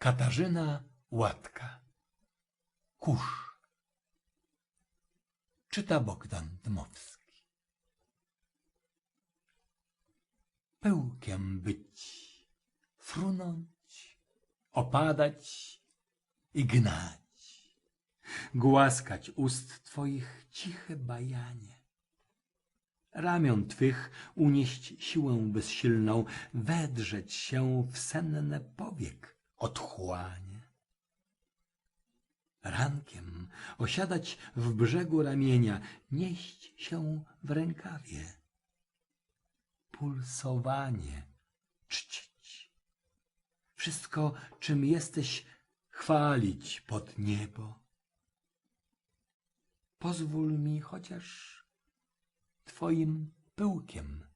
Katarzyna Łatka. Kurz. Czyta Bogdan Dmowski. Pyłkiem być, frunąć, opadać i gnać, głaskać ust twoich ciche bajanie, ramion twych unieść siłę bezsilną, wedrzeć się w senne powiek Rankiem osiadać w brzegu ramienia, nieść się w rękawie, pulsowanie czcić. Wszystko, czym jesteś, chwalić pod niebo. Pozwól mi chociaż Twoim pyłkiem.